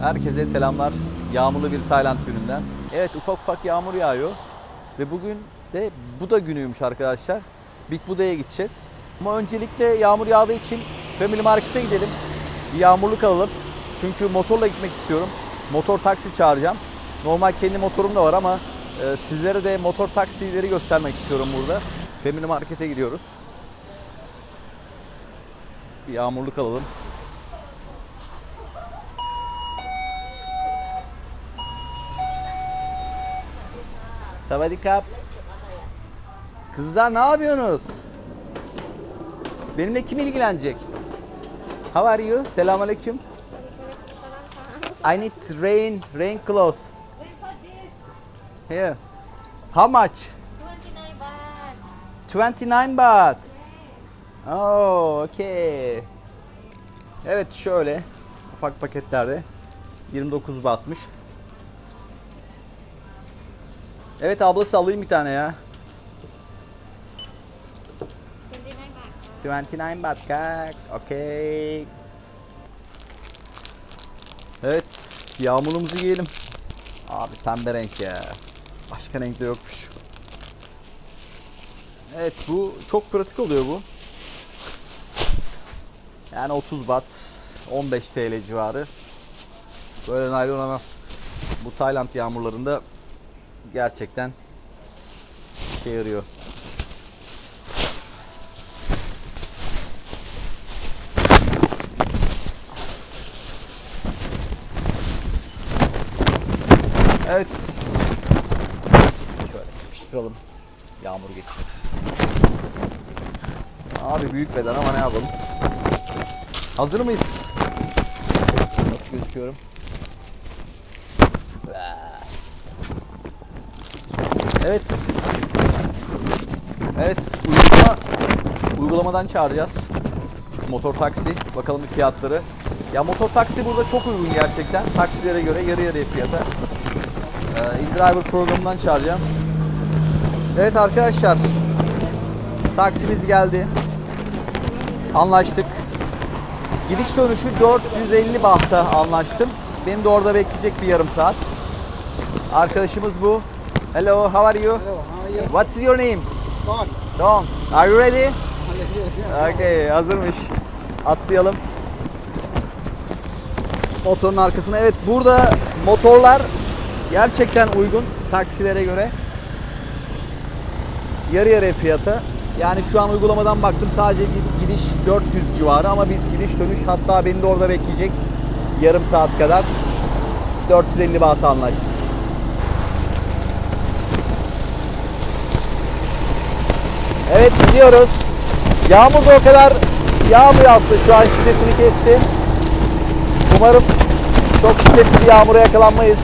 Herkese selamlar. Yağmurlu bir Tayland gününden. Evet ufak ufak yağmur yağıyor. Ve bugün de Buda günüymüş arkadaşlar. Big Buda'ya gideceğiz. Ama öncelikle yağmur yağdığı için Family Market'e gidelim. Bir yağmurluk alalım. Çünkü motorla gitmek istiyorum. Motor taksi çağıracağım. Normal kendi motorum da var ama e, sizlere de motor taksileri göstermek istiyorum burada. Family Market'e gidiyoruz. Bir yağmurluk alalım. Savadikap. Kızlar ne yapıyorsunuz? Benimle kim ilgilenecek? How are you? Selamünaleyküm. I need rain, rain clothes. Here. How much? 29 baht. 29 baht. Oh, okay. Evet şöyle ufak paketlerde 29 bahtmış. Evet ablası alayım bir tane ya. 29 baht. 29 baht kak. Okay. Evet yağmurumuzu giyelim. Abi pembe renk ya. Başka renk de yokmuş. Evet bu çok pratik oluyor bu. Yani 30 baht 15 TL civarı. Böyle naylon ama bu Tayland yağmurlarında gerçekten işe yarıyor. Evet. Şöyle sıkıştıralım. Yağmur geçmesin. Abi büyük beden ama ne yapalım. Hazır mıyız? Nasıl gözüküyorum? Evet. Evet, uygulama uygulamadan çağıracağız. Motor taksi. Bakalım fiyatları. Ya motor taksi burada çok uygun gerçekten. Taksilere göre yarı yarıya fiyata. Ee, InDriver programından çağıracağım. Evet arkadaşlar. Taksimiz geldi. Anlaştık. Gidiş dönüşü 450 bahta anlaştım. Beni de orada bekleyecek bir yarım saat. Arkadaşımız bu. Hello, how are you? Hello, how are you? What's your name? Don. Tom. Are you ready? Okay, hazırmış. Atlayalım. Motorun arkasına. Evet, burada motorlar gerçekten uygun taksilere göre. Yarı yarıya fiyata. Yani şu an uygulamadan baktım sadece gid- gidiş 400 civarı ama biz gidiş dönüş hatta beni de orada bekleyecek yarım saat kadar 450 baht anlaştık. Evet gidiyoruz. Yağmur da o kadar yağmıyor aslında şu an şiddetini kesti. Umarım çok şiddetli bir yağmura yakalanmayız.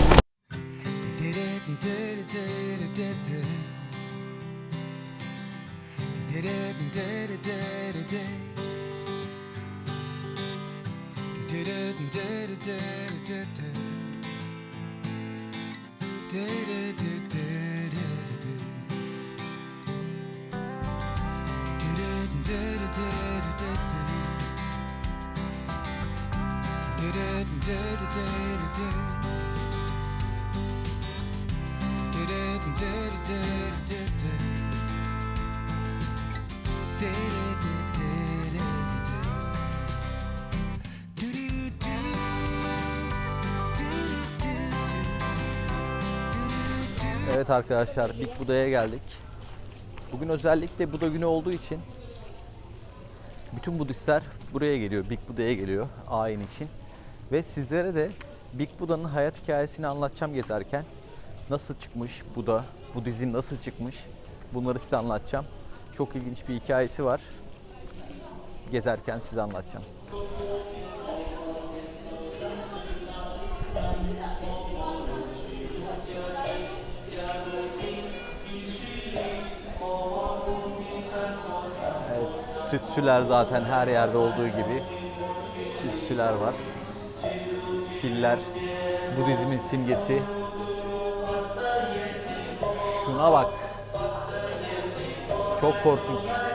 Evet arkadaşlar Big Buda'ya geldik. Bugün özellikle Buda günü olduğu için bütün Budistler buraya geliyor. Big Buda'ya geliyor ayin için. Ve sizlere de Big Buda'nın hayat hikayesini anlatacağım gezerken. Nasıl çıkmış Buda, Budizm nasıl çıkmış bunları size anlatacağım. Çok ilginç bir hikayesi var. Gezerken size anlatacağım. Tütsüler zaten her yerde olduğu gibi tütsüler var. Filler, Budizmin simgesi. Şuna bak. Çok korkunç.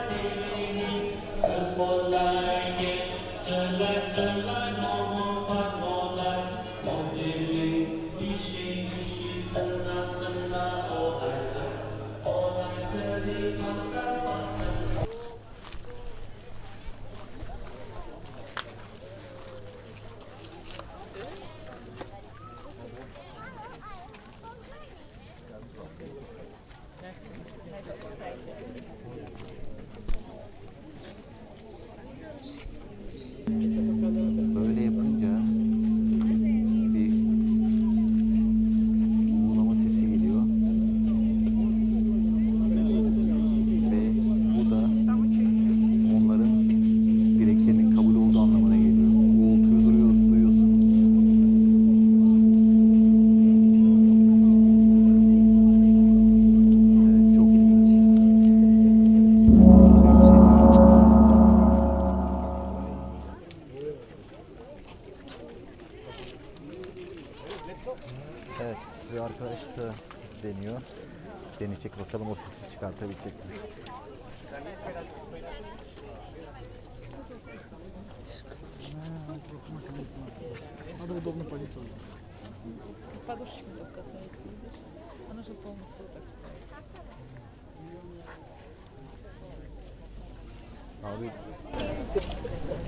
Abi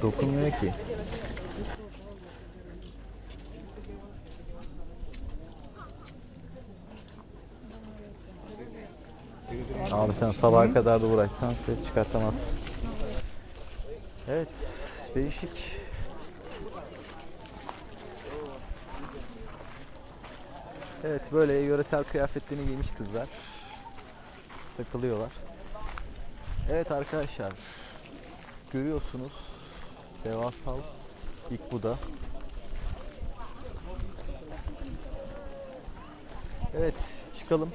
dokunmuyor ki. Abi sen sabaha kadar da uğraşsan ses çıkartamazsın. Evet, değişik. Evet, böyle yöresel kıyafetlerini giymiş kızlar. Takılıyorlar. Evet arkadaşlar, görüyorsunuz devasal ilk Buda. Evet çıkalım.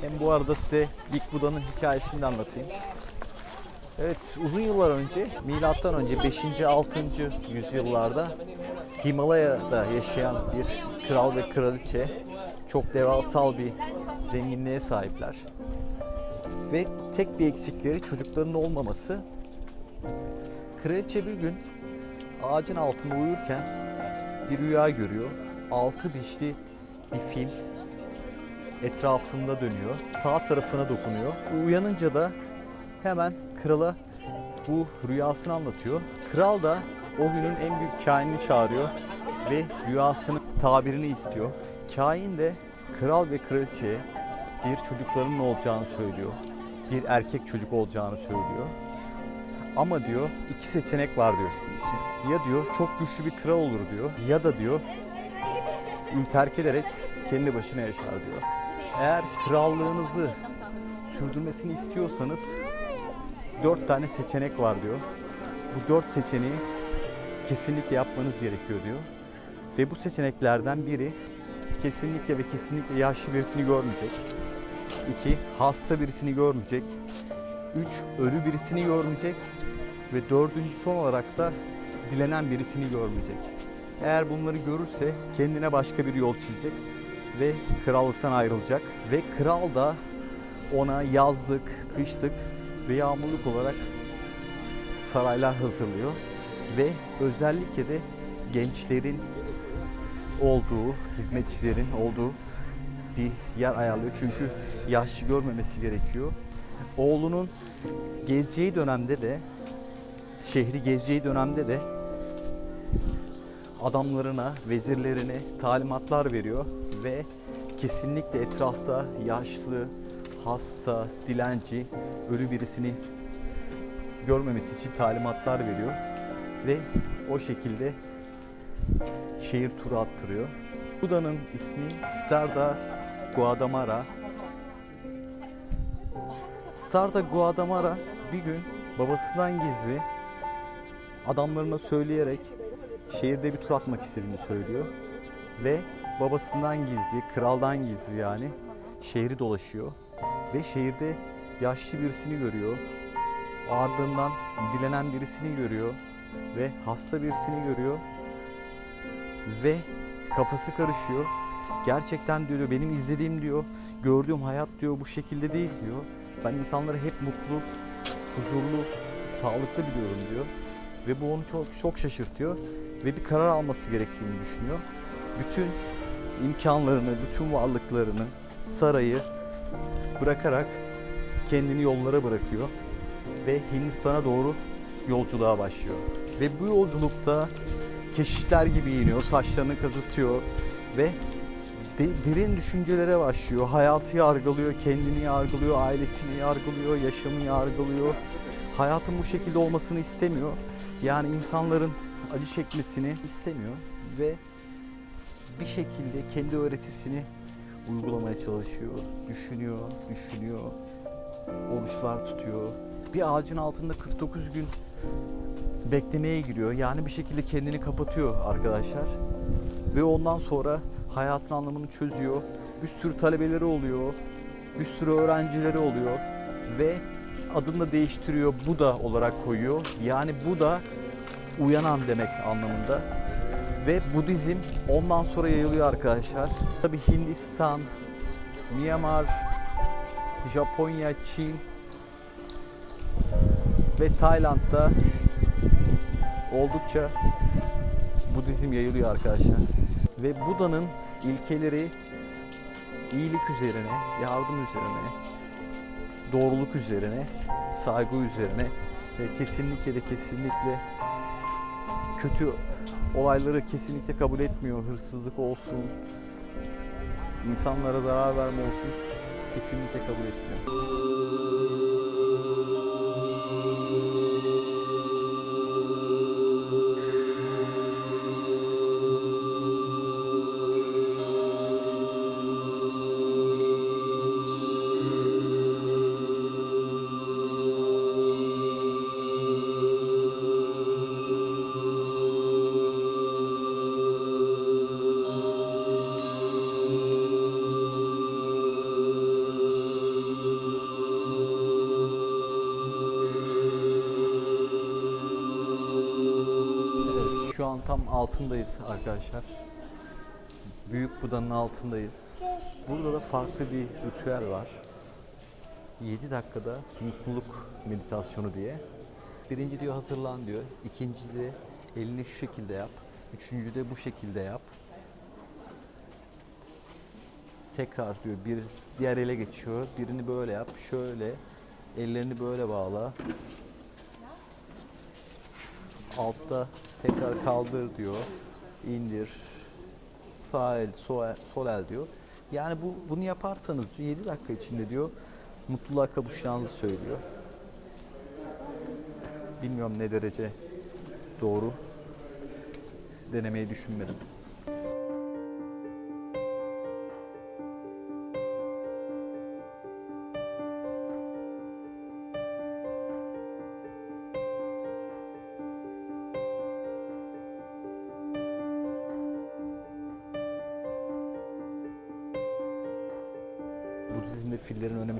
Hem bu arada size ilk Buda'nın hikayesini de anlatayım. Evet uzun yıllar önce milattan önce 5. 6. yüzyıllarda Himalaya'da yaşayan bir kral ve kraliçe çok devasal bir zenginliğe sahipler. Ve tek bir eksikleri çocuklarının olmaması. Kraliçe bir gün ağacın altında uyurken bir rüya görüyor. Altı dişli bir fil etrafında dönüyor. Sağ tarafına dokunuyor. Uyanınca da hemen krala bu rüyasını anlatıyor. Kral da o günün en büyük kainini çağırıyor ve rüyasının tabirini istiyor. Kain de kral ve kraliçeye bir çocuklarının olacağını söylüyor. Bir erkek çocuk olacağını söylüyor. Ama diyor iki seçenek var diyor sizin için. Ya diyor çok güçlü bir kral olur diyor ya da diyor ül terk ederek kendi başına yaşar diyor. Eğer krallığınızı sürdürmesini istiyorsanız dört tane seçenek var diyor. Bu dört seçeneği kesinlikle yapmanız gerekiyor diyor. Ve bu seçeneklerden biri kesinlikle ve kesinlikle yaşlı birisini görmeyecek. İki, hasta birisini görmeyecek. Üç, ölü birisini görmeyecek. Ve dördüncü son olarak da dilenen birisini görmeyecek. Eğer bunları görürse kendine başka bir yol çizecek ve krallıktan ayrılacak. Ve kral da ona yazlık, kışlık ve yağmurluk olarak saraylar hazırlıyor. Ve özellikle de gençlerin olduğu, hizmetçilerin olduğu bir yer ayarlıyor. Çünkü yaşlı görmemesi gerekiyor. Oğlunun gezeceği dönemde de şehri gezeceği dönemde de adamlarına, vezirlerine talimatlar veriyor ve kesinlikle etrafta yaşlı, hasta, dilenci, ölü birisini görmemesi için talimatlar veriyor ve o şekilde şehir turu attırıyor. Buda'nın ismi Starda Guadamara. Starda Guadamara bir gün babasından gizli adamlarına söyleyerek şehirde bir tur atmak istediğini söylüyor. Ve babasından gizli, kraldan gizli yani şehri dolaşıyor. Ve şehirde yaşlı birisini görüyor. Ardından dilenen birisini görüyor. Ve hasta birisini görüyor. Ve kafası karışıyor. Gerçekten diyor benim izlediğim diyor, gördüğüm hayat diyor bu şekilde değil diyor. Ben insanları hep mutlu, huzurlu, sağlıklı biliyorum diyor. Ve bu onu çok çok şaşırtıyor ve bir karar alması gerektiğini düşünüyor. Bütün imkanlarını, bütün varlıklarını, sarayı bırakarak kendini yollara bırakıyor ve Hindistan'a doğru yolculuğa başlıyor. Ve bu yolculukta keşişler gibi iniyor, saçlarını kazıtıyor ve de- derin düşüncelere başlıyor. Hayatı yargılıyor, kendini yargılıyor, ailesini yargılıyor, yaşamı yargılıyor. Hayatın bu şekilde olmasını istemiyor. Yani insanların acı çekmesini istemiyor ve bir şekilde kendi öğretisini uygulamaya çalışıyor. Düşünüyor, düşünüyor. Oruçlar tutuyor. Bir ağacın altında 49 gün beklemeye giriyor. Yani bir şekilde kendini kapatıyor arkadaşlar. Ve ondan sonra hayatın anlamını çözüyor. Bir sürü talebeleri oluyor. Bir sürü öğrencileri oluyor. Ve adını da değiştiriyor. Buda olarak koyuyor. Yani Buda uyanan demek anlamında. Ve Budizm ondan sonra yayılıyor arkadaşlar. Tabi Hindistan, Myanmar, Japonya, Çin ve Tayland'da oldukça Budizm yayılıyor arkadaşlar. Ve Buda'nın ilkeleri iyilik üzerine, yardım üzerine, doğruluk üzerine, saygı üzerine ve kesinlikle de kesinlikle kötü olayları kesinlikle kabul etmiyor. Hırsızlık olsun, insanlara zarar verme olsun kesinlikle kabul etmiyor. Altındayız arkadaşlar. Büyük Buda'nın altındayız. Burada da farklı bir ritüel var. 7 dakikada mutluluk meditasyonu diye. Birinci diyor hazırlan diyor. İkinci de elini şu şekilde yap. Üçüncü de bu şekilde yap. Tekrar diyor bir diğer ele geçiyor. Birini böyle yap. Şöyle ellerini böyle bağla. Altta tekrar kaldır diyor. indir. Sağ el, sol el, sol el diyor. Yani bu bunu yaparsanız 7 dakika içinde diyor mutluluğa kavuşacağınızı söylüyor. Bilmiyorum ne derece doğru. Denemeyi düşünmedim.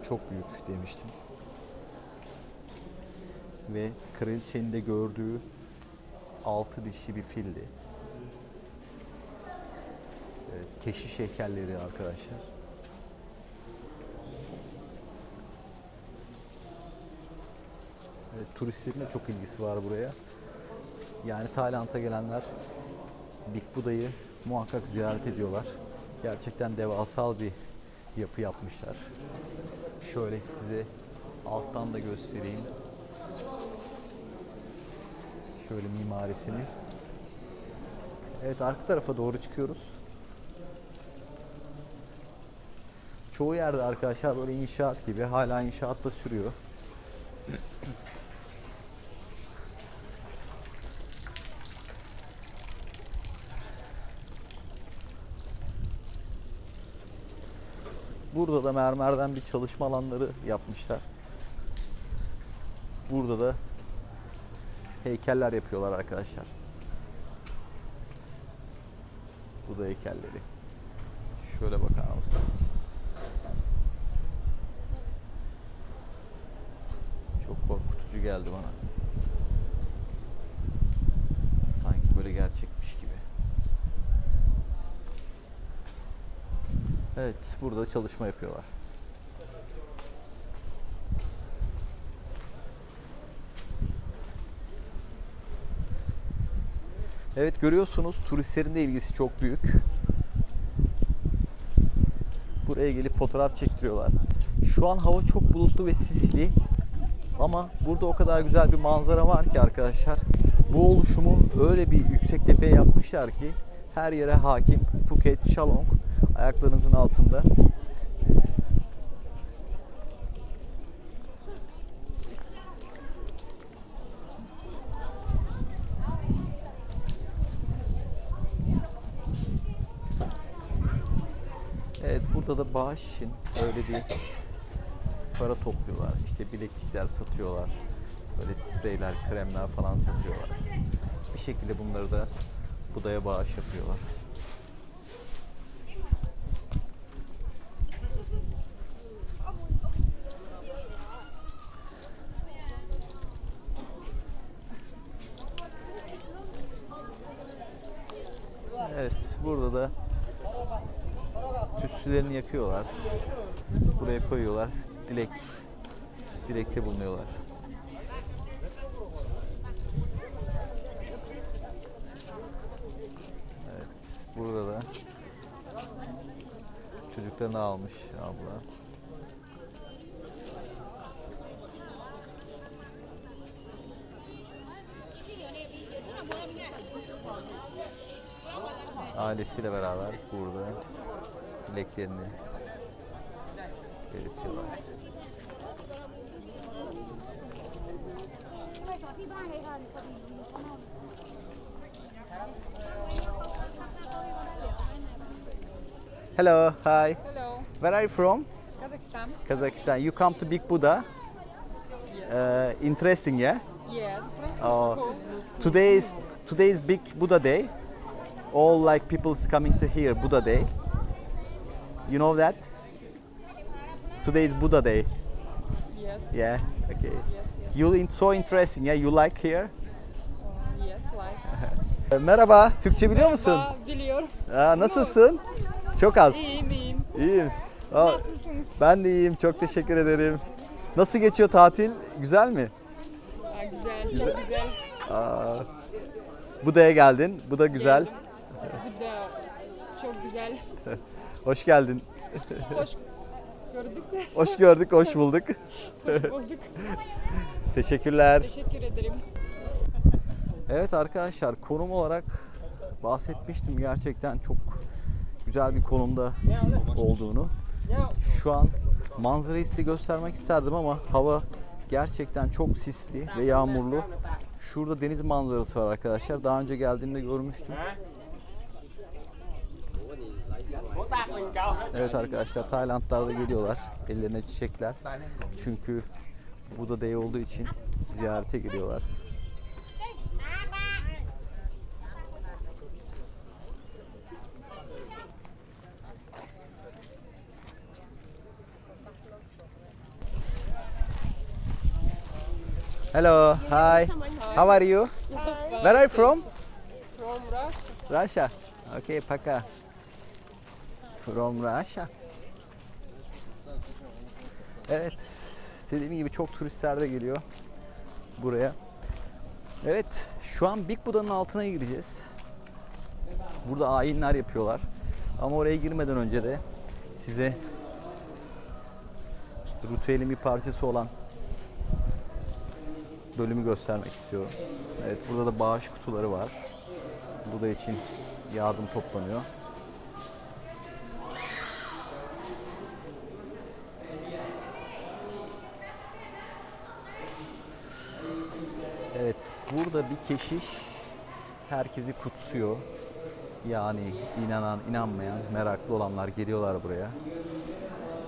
Çok büyük demiştim. Ve kraliçenin de gördüğü altı dişi bir fildi. Evet, keşiş heykelleri arkadaşlar. Evet, turistlerin de çok ilgisi var buraya. Yani Tayland'a gelenler Big Buda'yı muhakkak ziyaret ediyorlar. Gerçekten devasal bir yapı yapmışlar. Şöyle size alttan da göstereyim. Şöyle mimarisini. Evet arka tarafa doğru çıkıyoruz. Çoğu yerde arkadaşlar böyle inşaat gibi hala inşaat da sürüyor. Burada da mermerden bir çalışma alanları yapmışlar. Burada da heykeller yapıyorlar arkadaşlar. Bu da heykelleri. Şöyle bakar mısınız? Çok korkutucu geldi bana. Sanki böyle gerçekmiş gibi. Evet, burada çalışma yapıyorlar. Evet görüyorsunuz turistlerin de ilgisi çok büyük. Buraya gelip fotoğraf çektiriyorlar. Şu an hava çok bulutlu ve sisli. Ama burada o kadar güzel bir manzara var ki arkadaşlar. Bu oluşumu öyle bir yüksek tepeye yapmışlar ki her yere hakim. Phuket, Chalong ayaklarınızın altında. Evet burada da bağış için öyle bir para topluyorlar. İşte bileklikler satıyorlar. Böyle spreyler, kremler falan satıyorlar. Bir şekilde bunları da Buda'ya bağış yapıyorlar. Burada da tütsülerini yakıyorlar. Buraya koyuyorlar. Dilek dilekte bulunuyorlar. Evet, burada da çocuklarını almış abla. Ailesiyle beraber burada dileklerini belirtiyorlar. Eh, Hello, hi. Hello. Where are you from? Kazakhstan. Kazakhstan. You come to Big Buddha. Uh, interesting, yeah? Yes. Oh. Today is today is Big Buddha Day. All like people is coming to here Buddha Day. You know that? Today is Buddha Day. Yes. Yeah. Okay. Yes, yes. You in so interesting. Yeah, you like here? Yes, like. Merhaba. Türkçe biliyor musun? Merhaba, biliyorum. Aa, nasılsın? Çok az. İyiyim, iyiyim. İyiyim. Aa, Nasılsınız? ben de iyiyim. Çok teşekkür ederim. Nasıl geçiyor tatil? Güzel mi? Aa, güzel, çok güzel. Aa, Buda'ya geldin. Bu da güzel. Bu da çok güzel. Hoş geldin. Hoş gördük. Hoş gördük, hoş bulduk. Hoş bulduk. Teşekkürler. Teşekkür ederim. Evet arkadaşlar konum olarak bahsetmiştim gerçekten çok güzel bir konumda olduğunu. Şu an manzarayı size göstermek isterdim ama hava gerçekten çok sisli ve yağmurlu. Şurada deniz manzarası var arkadaşlar. Daha önce geldiğimde görmüştüm. Evet arkadaşlar Taylandlar da geliyorlar. Ellerine çiçekler. Çünkü bu da Day olduğu için ziyarete geliyorlar. Hello, hi. How are you? Where are you from? From Russia. Russia. Okay, Paka. From Russia. Evet, dediğim gibi çok turistler de geliyor buraya. Evet, şu an Big Buda'nın altına gireceğiz. Burada ayinler yapıyorlar. Ama oraya girmeden önce de size ritüelin bir parçası olan bölümü göstermek istiyorum. Evet, burada da bağış kutuları var. Buda için yardım toplanıyor. Evet, burada bir keşiş herkesi kutsuyor. Yani inanan, inanmayan, meraklı olanlar geliyorlar buraya.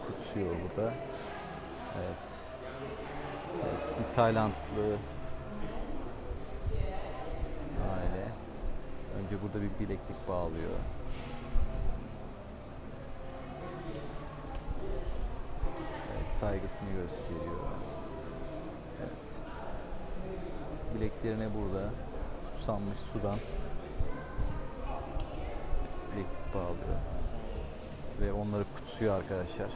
Kutsuyor burada. Evet. evet bir Taylandlı aile. Önce burada bir bileklik bağlıyor. Evet, saygısını gösteriyor. Evet. Bileklerine burada susanmış sudan bileklik bağlıyor. Ve onları kutsuyor arkadaşlar.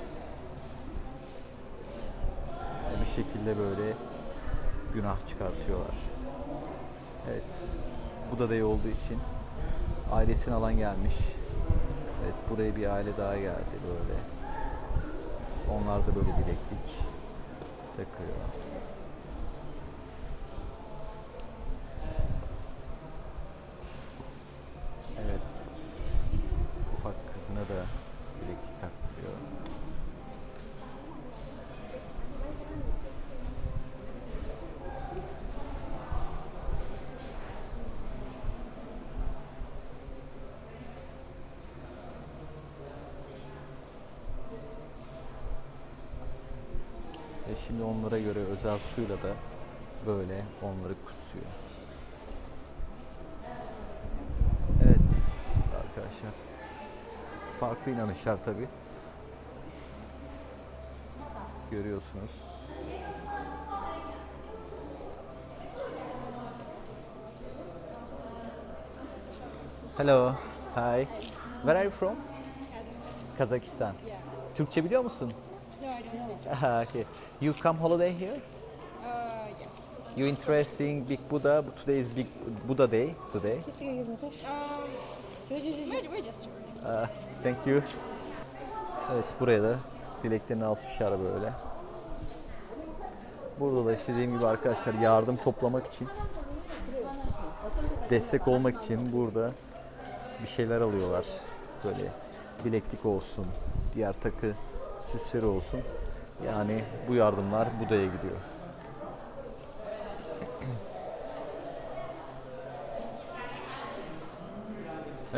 Ve bir şekilde böyle günah çıkartıyorlar. Evet. Bu da day olduğu için ailesini alan gelmiş. Evet buraya bir aile daha geldi böyle. Onlar da böyle bileklik takıyor. Evet. Ufak kızına da bileklik taktırıyor. Ve şimdi özel suyla da böyle onları kutsuyor. Evet arkadaşlar. Farklı inanışlar tabi. Görüyorsunuz. Hello. Hi. Where are you from? Kazakistan. Türkçe biliyor musun? No, I don't speak. Ah, okay. You come holiday here? Uh, yes. You interesting Big Buddha? Today is Big Buddha Day today. Um, we're, we're just tourists. Ah, thank you. Evet buraya da dileklerini asmışlar böyle. Burada da işte dediğim gibi arkadaşlar yardım toplamak için destek olmak için burada bir şeyler alıyorlar. Böyle bileklik olsun, diğer takı süsleri olsun. Yani bu yardımlar Buda'ya gidiyor.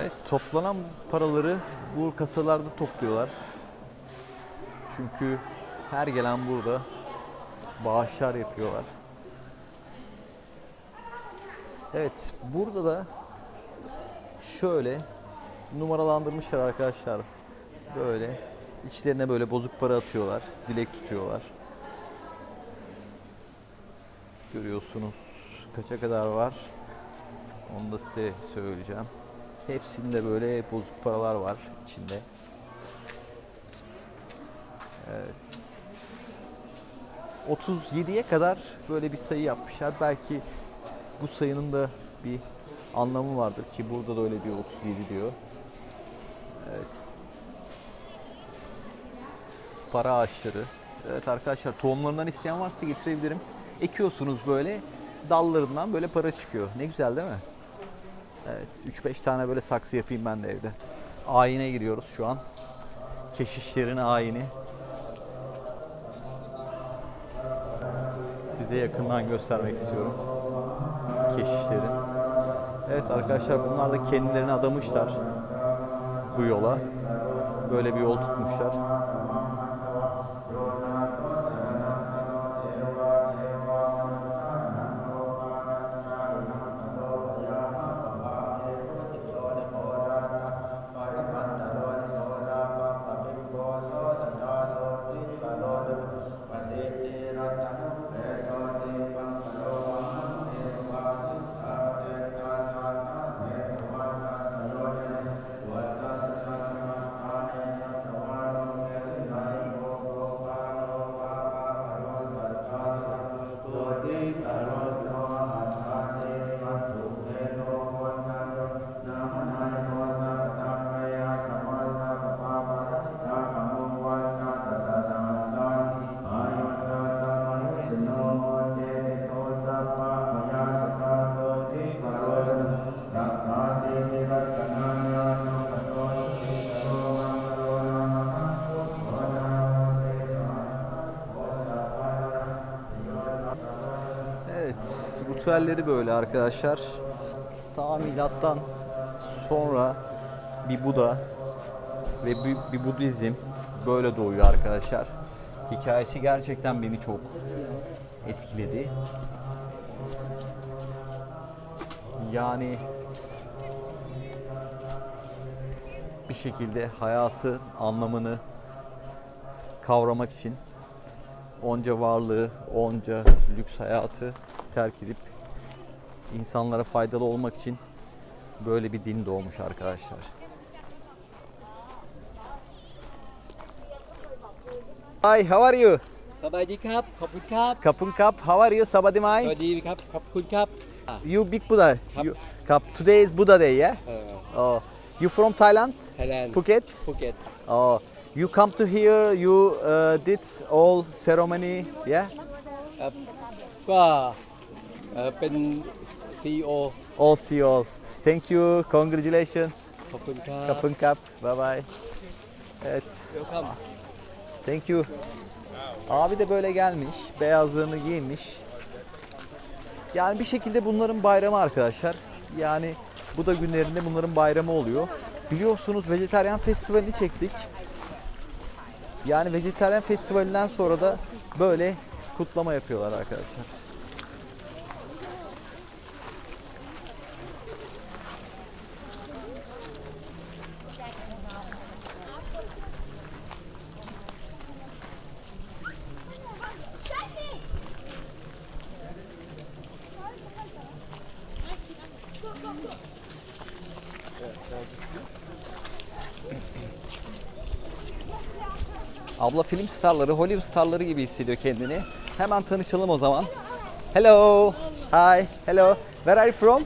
Evet, toplanan paraları bu kasalarda topluyorlar. Çünkü her gelen burada bağışlar yapıyorlar. Evet, burada da şöyle numaralandırmışlar arkadaşlar. Böyle içlerine böyle bozuk para atıyorlar, dilek tutuyorlar. Görüyorsunuz kaça kadar var. Onu da size söyleyeceğim. Hepsinde böyle bozuk paralar var içinde. Evet. 37'ye kadar böyle bir sayı yapmışlar. Belki bu sayının da bir anlamı vardır ki burada da öyle diyor 37 diyor. Evet. Para ağaçları. Evet arkadaşlar tohumlarından isteyen varsa getirebilirim. Ekiyorsunuz böyle dallarından böyle para çıkıyor. Ne güzel değil mi? Evet 3-5 tane böyle saksı yapayım ben de evde. Ayine giriyoruz şu an. Keşişlerin ayini. Size yakından göstermek istiyorum. Keşişlerin. Evet arkadaşlar bunlar da kendilerini adamışlar bu yola. Böyle bir yol tutmuşlar. Ritüelleri böyle arkadaşlar. Ta milattan sonra bir Buda ve bir, bir Budizm böyle doğuyor arkadaşlar. Hikayesi gerçekten beni çok etkiledi. Yani bir şekilde hayatın anlamını kavramak için onca varlığı, onca lüks hayatı terk edip insanlara faydalı olmak için böyle bir din doğmuş arkadaşlar. Hi, how are you? Sabadi kap, kapun kap. Kapun kap, how are you? Sabadi mai? Sabadi kap, kapun kap. You big Buddha. Kap. You. Today is Buddha day, yeah? Uh. Oh. You from Thailand? Thailand. Phuket? Phuket. Oh. You come to here, you uh, did all ceremony, yeah? Uh, ก็เป็น See you all. All see you all. Thank you. Congratulations. Kapın kap. Kapın kap. Bye bye. Evet. Welcome. Thank you. Abi de böyle gelmiş. Beyazlığını giymiş. Yani bir şekilde bunların bayramı arkadaşlar. Yani bu da günlerinde bunların bayramı oluyor. Biliyorsunuz Vejeteryan Festivali'ni çektik. Yani Vejeteryan Festivali'nden sonra da böyle kutlama yapıyorlar arkadaşlar. Abla film starları, Hollywood starları gibi hissediyor kendini. Hemen tanışalım o zaman. Hello. Hi. Hello. Where are you from?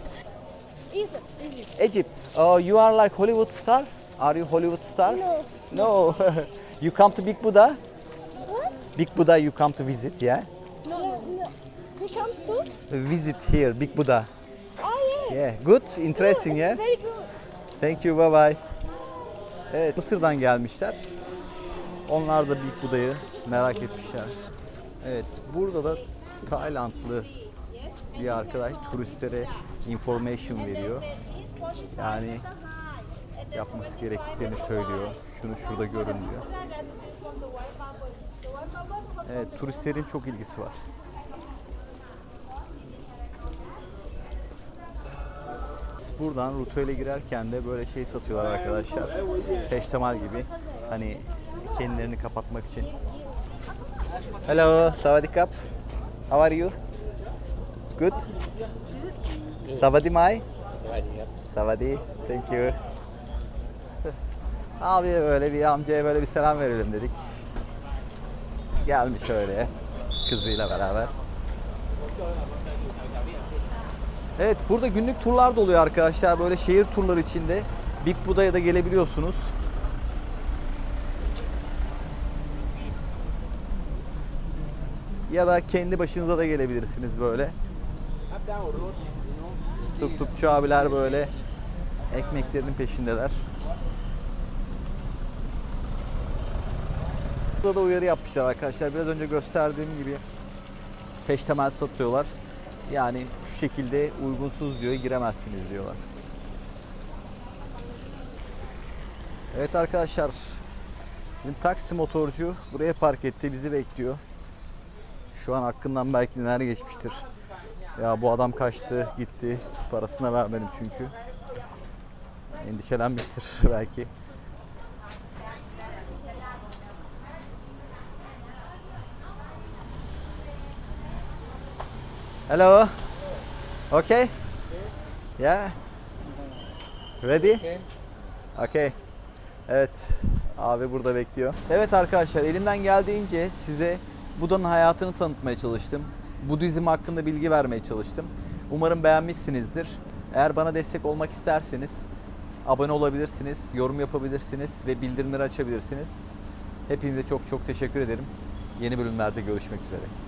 Egypt, Egypt. Egypt. Oh, you are like Hollywood star? Are you Hollywood star? No. No. you come to Big Buddha? What? Big Buddha you come to visit, yeah? No, no. We come to? Visit here, Big Buddha. Oh, yeah. Yeah, good, interesting, yeah? Very good. Thank you, bye bye. Evet, Mısır'dan gelmişler. Onlar da Big Buda'yı merak etmişler. Evet, burada da Taylandlı bir arkadaş turistlere information veriyor. Yani yapması gerektiklerini söylüyor. Şunu şurada görün diyor. Evet, turistlerin çok ilgisi var. Buradan rutuyla girerken de böyle şey satıyorlar arkadaşlar. Peştemal gibi. Hani kendilerini kapatmak için. Hello, Sawadee How are you? Good? Sawadee Mai? Sawadee. Thank you. Abi böyle bir amcaya böyle bir selam verelim dedik. Gelmiş öyle kızıyla beraber. Evet burada günlük turlar da oluyor arkadaşlar. Böyle şehir turları içinde Big Buda'ya da gelebiliyorsunuz. Ya da kendi başınıza da gelebilirsiniz böyle. Tuk abiler böyle ekmeklerinin peşindeler. Burada da uyarı yapmışlar arkadaşlar. Biraz önce gösterdiğim gibi peştemal satıyorlar. Yani şu şekilde uygunsuz diyor giremezsiniz diyorlar. Evet arkadaşlar. Bizim taksi motorcu buraya park etti bizi bekliyor. Şu an hakkından belki neler geçmiştir. Ya bu adam kaçtı gitti parasını vermedim çünkü. Endişelenmiştir belki. Hello. Okay. Yeah. Ready? Okay. Evet. Abi burada bekliyor. Evet arkadaşlar elimden geldiğince size Buda'nın hayatını tanıtmaya çalıştım. Budizm hakkında bilgi vermeye çalıştım. Umarım beğenmişsinizdir. Eğer bana destek olmak isterseniz abone olabilirsiniz, yorum yapabilirsiniz ve bildirimleri açabilirsiniz. Hepinize çok çok teşekkür ederim. Yeni bölümlerde görüşmek üzere.